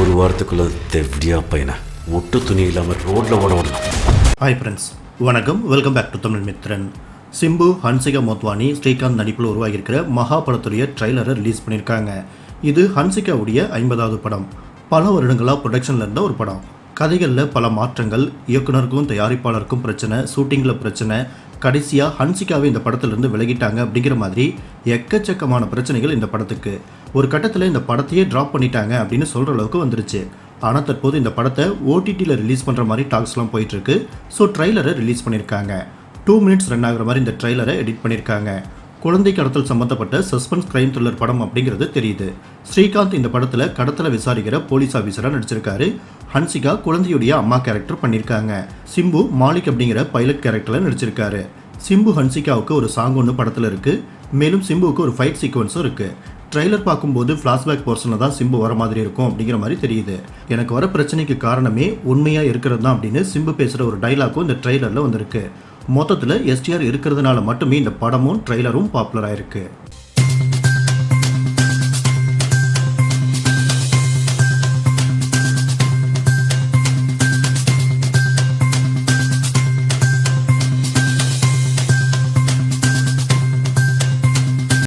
ஒரு வாரத்துக்குள்ள தெவ்டியா பையனை. ஒட்டு துணி இல்லாமல் ரோட்ல ஓட விடணும். ஹாய் ஃப்ரெண்ட்ஸ் வணக்கம். Welcome back to Tamil Mithran Simbu Hansika Motwani Srikanth நடிப்பில் உருவாகியிருக்கிற மகா படத்துடைய ட்ரைலரை ரிலீஸ் பண்ணியிருக்காங்க. இது ஹன்சிகாவுடைய ஐம்பதாவது படம். பல வருடங்களாக ப்ரொடக்ஷனில் இருந்த ஒரு படம். கதைகளில் பல மாற்றங்கள் இயக்குனருக்கும் தயாரிப்பாளருக்கும் பிரச்சனை ஷூட்டிங்கில் பிரச்சனை கடைசியாக ஹன்சிகாவை இந்த படத்துலேருந்து விலகிட்டாங்க அப்படிங்கிற மாதிரி எக்கச்சக்கமான பிரச்சனைகள் இந்த படத்துக்கு. ஒரு கட்டத்தில் இந்த படத்தையே ட்ராப் பண்ணிட்டாங்க அப்படின்னு சொல்கிற அளவுக்கு வந்துருச்சு. ஆனால் தற்போது இந்த படத்தை ஓடிடியில் ரிலீஸ் பண்ணுற மாதிரி டாக்ஸ்லாம் போயிட்டுருக்கு. ஸோ ட்ரைலரை ரிலீஸ் பண்ணியிருக்காங்க. டூ மினிட்ஸ் ரன் ஆகுற மாதிரி இந்த ட்ரைலரை எடிட் பண்ணியிருக்காங்க. குழந்தை கடத்தல் சம்மந்தப்பட்ட சஸ்பென்ஸ் கிரைம் த்ரில்லர் படம் அப்படிங்கிறது தெரியுது. ஸ்ரீகாந்த் இந்த படத்தில் கடத்தலை விசாரிக்கிற போலீஸ் ஆஃபீஸராக நடிச்சிருக்காரு. ஹன்சிகா குழந்தையுடைய அம்மா கேரக்டர் பண்ணியிருக்காங்க. சிம்பு மாலிக் அப்படிங்கிற பைலட் கேரக்டரில் நடிச்சிருக்காரு. சிம்பு ஹன்சிகாவுக்கு ஒரு சாங் ஒன்று படத்தில் இருக்குது மேலும் சிம்புவுக்கு ஒரு ஃபைட் சீக்வன்ஸும் இருக்குது ட்ரைலர் பார்க்கும்போது ஃப்ளாஷ்பேக் போர்ஷனில் தான் சிம்பு வர மாதிரி இருக்கும் அப்படிங்கிற மாதிரி தெரியுது. எனக்கு வர பிரச்சனைக்கு காரணமே உண்மையாக இருக்கிறது தான் அப்படின்னு சிம்பு பேசுகிற ஒரு டைலாக்கும் இந்த ட்ரைலரில் வந்திருக்கு. மொத்தத்தில் எஸ்டிஆர் இருக்கிறதுனால மட்டுமே இந்த படமும் ட்ரைலரும் பாப்புலர் ஆயிருக்கு.